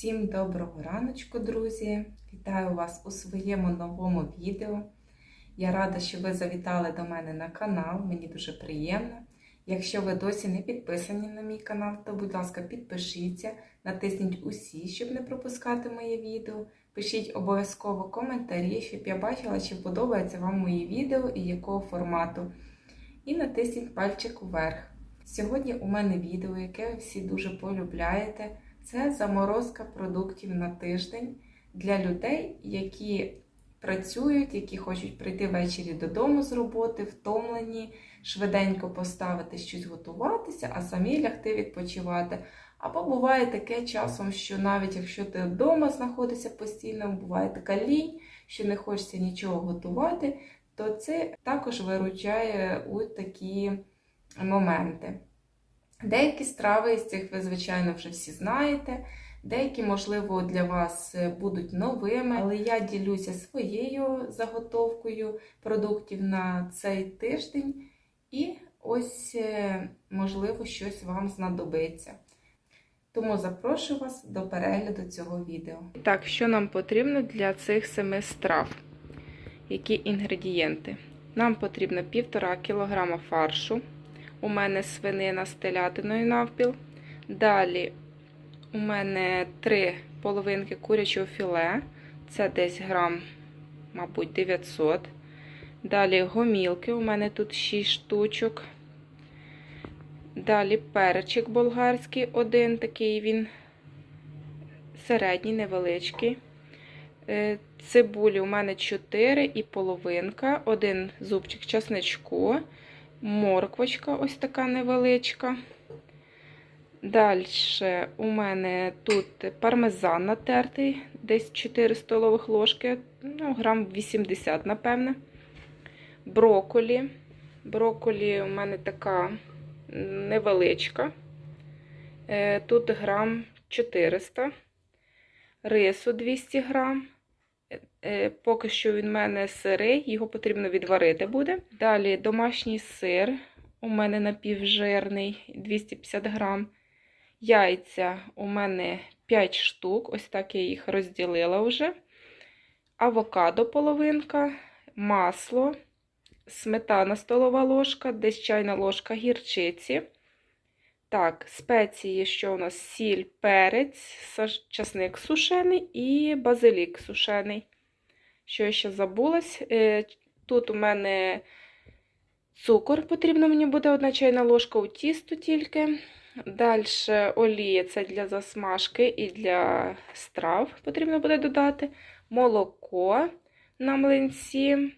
Всім доброго раночку, друзі! Вітаю вас у своєму новому відео. Я рада, що ви завітали до мене на канал, мені дуже приємно. Якщо ви досі не підписані на мій канал, то, будь ласка, підпишіться, натисніть усі, щоб не пропускати моє відео. Пишіть обов'язково коментарі, щоб я бачила, чи подобається вам мої відео і якого формату. І натисніть пальчик вверх. Сьогодні у мене відео, яке ви всі дуже полюбляєте. Це заморозка продуктів на тиждень для людей, які працюють, які хочуть прийти ввечері додому з роботи, втомлені, швиденько поставити щось готуватися, а самі лягти відпочивати. Або буває таке часом, що навіть якщо ти вдома знаходишся постійно, буває така лінь, що не хочеться нічого готувати, то це також виручає у такі моменти. Деякі страви з цих ви, звичайно, вже всі знаєте. Деякі, можливо, для вас будуть новими, але я ділюся своєю заготовкою продуктів на цей тиждень. І ось, можливо, щось вам знадобиться. Тому запрошую вас до перегляду цього відео. Так, що нам потрібно для цих семи страв? Які інгредієнти? Нам потрібно 1,5 кг фаршу. У мене свинина з телятиною навпіл. Далі у мене 3 половинки курячого філе. Це десь грам, мабуть, 900. Далі гомілки, у мене тут 6 штучок. Далі перчик болгарський, один такий він середній, невеличкий. Цибулі у мене 4 і половинка, один зубчик часничку, морквочка ось така невеличка. Далі у мене тут пармезан натертий, десь 4 столових ложки, ну, грам 80, напевне. Броколі. Броколі у мене така невеличка. Тут грам 400, рису 200 грам. Поки що він у мене сирий, його потрібно відварити буде. Далі домашній сир, у мене напівжирний 250 грам. Яйця у мене 5 штук, ось так я їх розділила вже. Авокадо половинка, масло, сметана столова ложка, десь чайна ложка гірчиці. Так, спеції, що у нас сіль, перець, часник сушений і базилік сушений. Що я ще забулась? Тут у мене цукор, потрібно мені буде одна чайна ложка у тісто тільки. Далі олія це для засмажки і для страв потрібно буде додати. Молоко на млинці.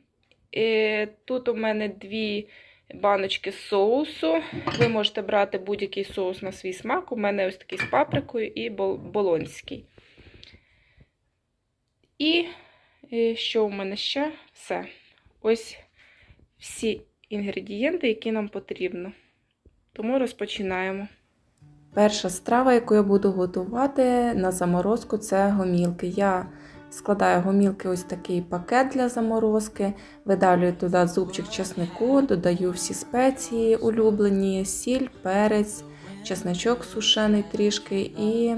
Тут у мене дві баночки соусу. Ви можете брати будь-який соус на свій смак. У мене ось такий з паприкою і болонський. І що у мене ще? Все. Ось всі інгредієнти, які нам потрібно. Тому розпочинаємо. Перша страва, яку я буду готувати на заморозку, це гомілки. Я складаю гомілки ось такий пакет для заморозки, видавлюю туди зубчик чеснику, додаю всі спеції улюблені, сіль, перець, чесничок сушений трішки і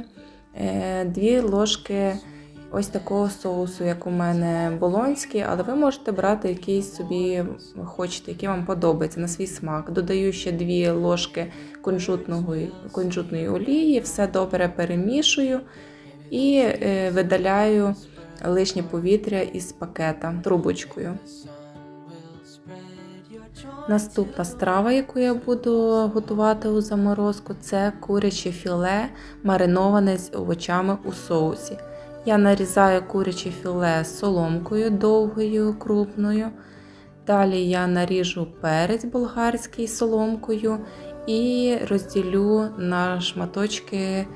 е, дві ложки ось такого соусу, як у мене болонський, але ви можете брати якийсь собі хочете, який вам подобається на свій смак. Додаю ще дві ложки кунжутної, олії, все добре перемішую і е, видаляю лишнє повітря із пакета трубочкою. Наступна страва, яку я буду готувати у заморозку, це куряче філе, мариноване з овочами у соусі. Я нарізаю куряче філе соломкою довгою, крупною. Далі я наріжу перець болгарський соломкою і розділю на шматочки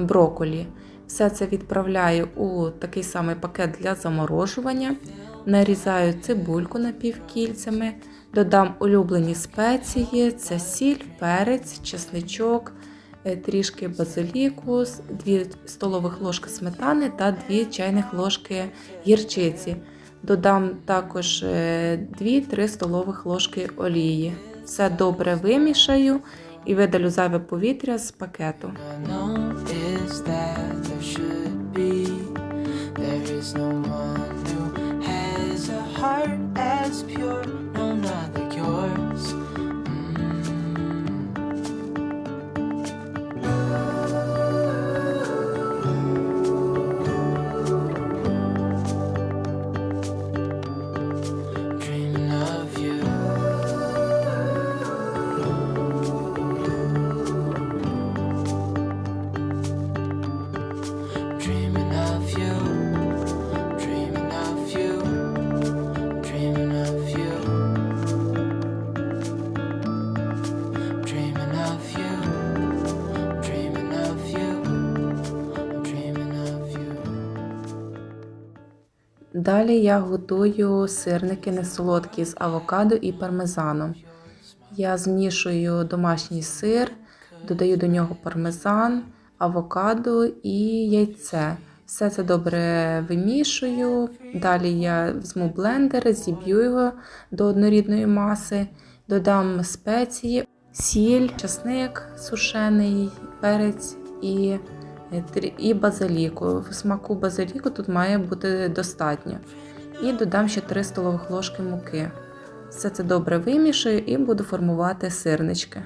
броколі. Все це відправляю у такий самий пакет для заморожування. Нарізаю цибульку напівкільцями, додам улюблені спеції: це сіль, перець, чесничок, Е, трішки базиліку, 2 столових ложки сметани та 2 чайних ложки гірчиці. Додам також е, 2-3 столових ложки олії. Все добре вимішаю і видалю зайве повітря з пакету. Heart as pure Далі я готую сирники несолодкі з авокадо і пармезаном. Я змішую домашній сир, додаю до нього пармезан, авокадо і яйце. Все це добре вимішую. Далі я візьму блендер, зіб'ю його до однорідної маси, додам спеції, сіль, часник сушений, перець і, і базиліку. Смаку базиліку тут має бути достатньо. І додам ще 3 столових ложки муки. Все це добре вимішую і буду формувати сирнички.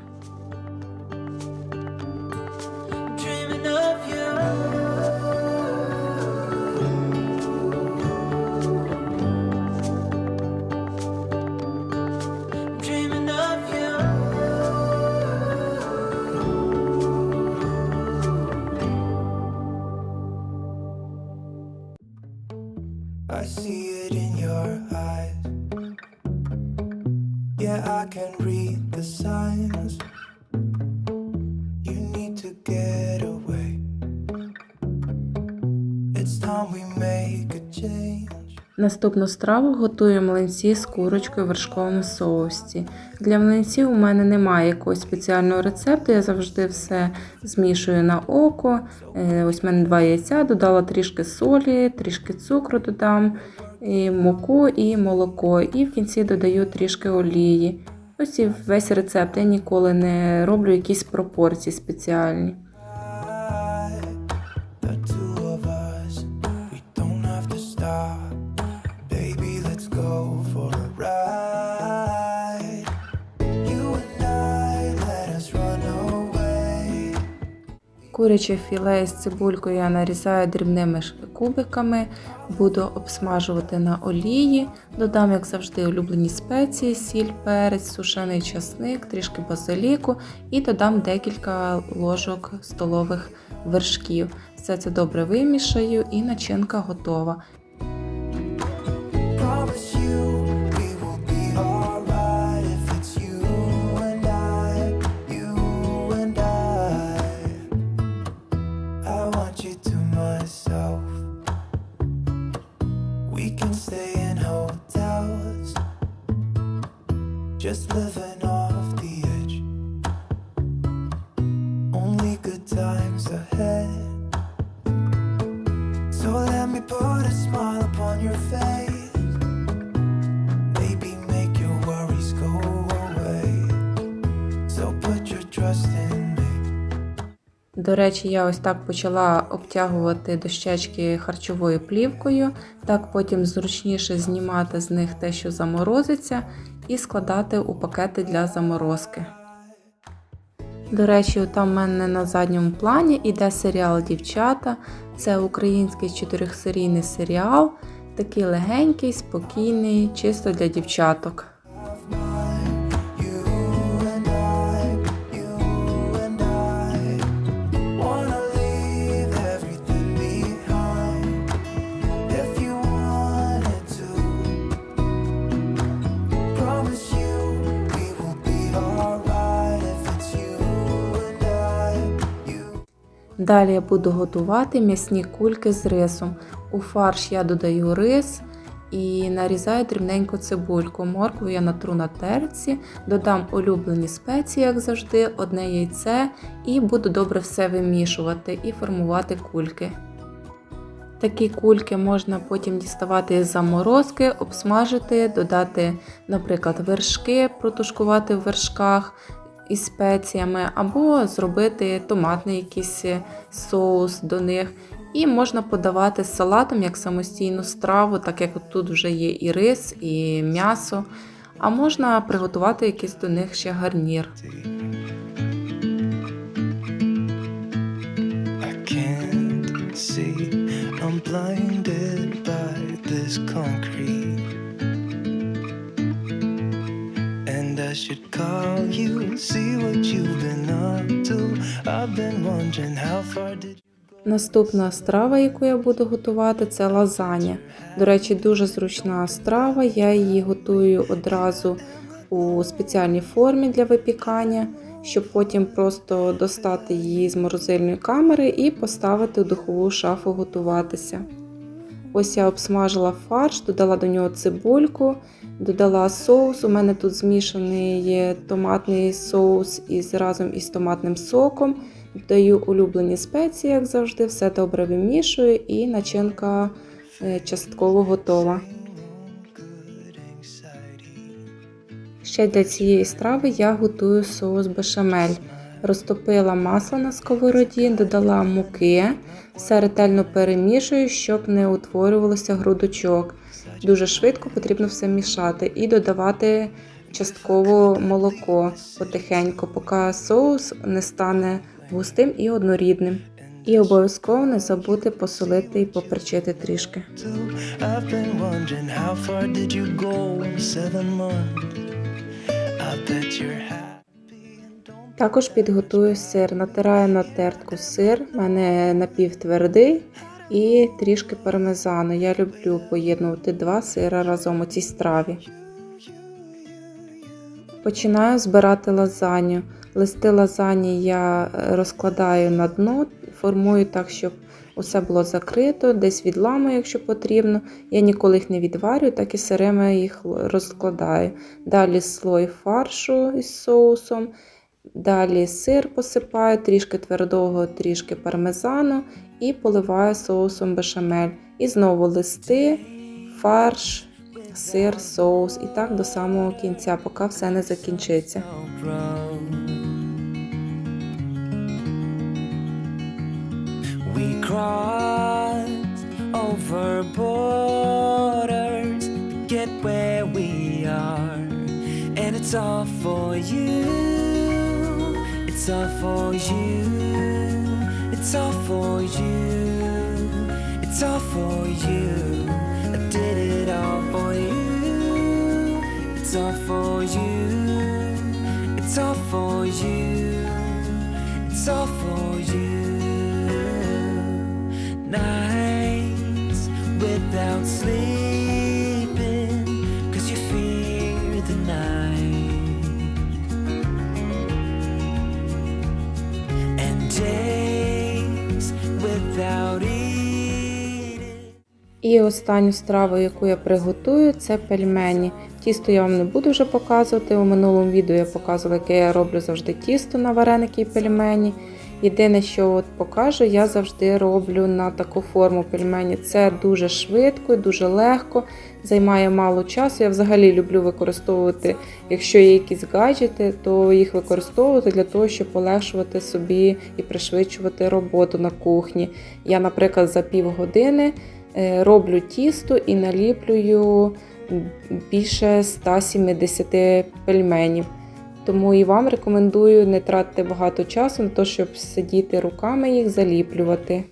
Наступну страву готую млинці з курочкою в вершковому соусі. Для млинців у мене немає якогось спеціального рецепту, я завжди все змішую на око. Е, Ось в мене два яйця, додала трішки солі, трішки цукру додам, і муку і молоко. І в кінці додаю трішки олії. Ось і весь рецепт. Я ніколи не роблю якісь пропорції спеціальні. Куряче філе з цибулькою я нарізаю дрібними кубиками, буду обсмажувати на олії, додам, як завжди, улюблені спеції, сіль, перець, сушений часник, трішки базиліку і додам декілька ложок столових вершків. Все це добре вимішаю і начинка готова. Just living off the edge. Only good times ahead. So let me put a smile upon your face. Maybe make your worries go away. So put your trust in me. До речі, я ось так почала обтягувати дощечки харчовою плівкою, так потім зручніше знімати з них те, що заморозиться, і складати у пакети для заморозки. До речі, там в мене на задньому плані іде серіал Дівчата. Це український чотирьохсерійний серіал, такий легенький, спокійний, чисто для дівчаток. Далі я буду готувати м'ясні кульки з рисом. У фарш я додаю рис і нарізаю дрібненьку цибульку. Моркву я натру на терці, додам улюблені спеції, як завжди, одне яйце, і буду добре все вимішувати і формувати кульки. Такі кульки можна потім діставати з заморозки, обсмажити, додати, наприклад, вершки, протушкувати в вершках із спеціями, або зробити томатний якийсь соус до них. І можна подавати з салатом як самостійну страву, так як тут вже є і рис, і м'ясо. А можна приготувати якийсь до них ще гарнір. I'm blinded by this concrete. Call you, see what you've been up to. I've been wondering how far did Наступна страва, яку я буду готувати, це лазаня. До речі, дуже зручна страва. Я її готую одразу у спеціальній формі для випікання, щоб потім просто достати її з морозильної камери і поставити в духову шафу готуватися. Ось я обсмажила фарш, додала до нього цибульку, додала соус. У мене тут змішаний томатний соус із разом із томатним соком. Додаю улюблені спеції, як завжди, все добре вимішую, і начинка е, частково готова. Ще для цієї страви я готую соус бешамель. Розтопила масло на сковороді, додала муки, все ретельно перемішую, щоб не утворювалося грудочок. Дуже швидко потрібно все мішати і додавати частково молоко потихеньку, поки соус не стане густим і однорідним. І обов'язково не забути посолити і поперчити трішки. Також підготую сир. Натираю на тертку сир, у мене напівтвердий і трішки пармезану. Я люблю поєднувати два сира разом у цій страві. Починаю збирати лазанью. Листи лазані я е, розкладаю на дно, формую так, щоб усе було закрито, десь відламую, якщо потрібно. Я ніколи їх не відварюю, так і сирими їх розкладаю. Далі слой фаршу із соусом. Далі сир посипаю, трішки твердого, трішки пармезану і поливаю соусом бешамель. І знову листи, фарш, сир, соус. І так до самого кінця, поки все не закінчиться. it's all for you. It's all for you. It's all for you. It's all for you. I did it all for you. It's all for you. It's all for you. It's all for you. І останню страву, яку я приготую, це пельмені. Тісто я вам не буду вже показувати. У минулому відео я показувала, яке я роблю завжди тісто на вареники і пельмені. Єдине, що от покажу, я завжди роблю на таку форму пельмені. Це дуже швидко і дуже легко, займає мало часу. Я взагалі люблю використовувати, якщо є якісь гаджети, то їх використовувати для того, щоб полегшувати собі і пришвидшувати роботу на кухні. Я, наприклад, за півгодини роблю тісто і наліплюю більше 170 пельменів. Тому і вам рекомендую не тратити багато часу на те, щоб сидіти руками їх заліплювати.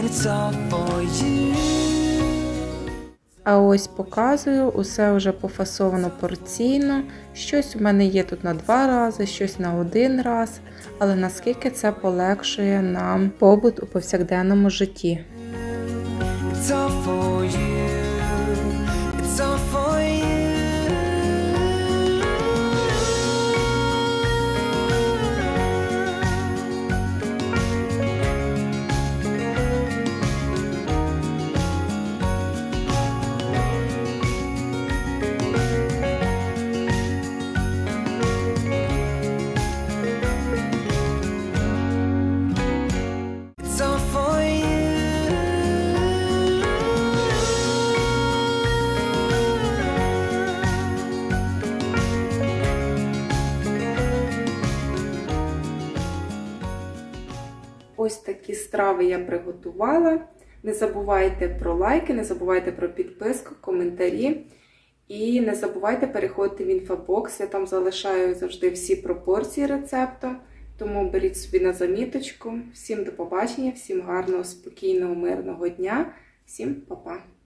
And it's all for you. А ось показую, усе вже пофасовано порційно. Щось у мене є тут на два рази, щось на один раз. Але наскільки це полегшує нам побут у повсякденному житті. Страви я приготувала. Не забувайте про лайки, не забувайте про підписку, коментарі. І не забувайте переходити в інфобокс. Я там залишаю завжди всі пропорції рецепту. Тому беріть собі на заміточку. Всім до побачення, всім гарного, спокійного, мирного дня, всім па-па!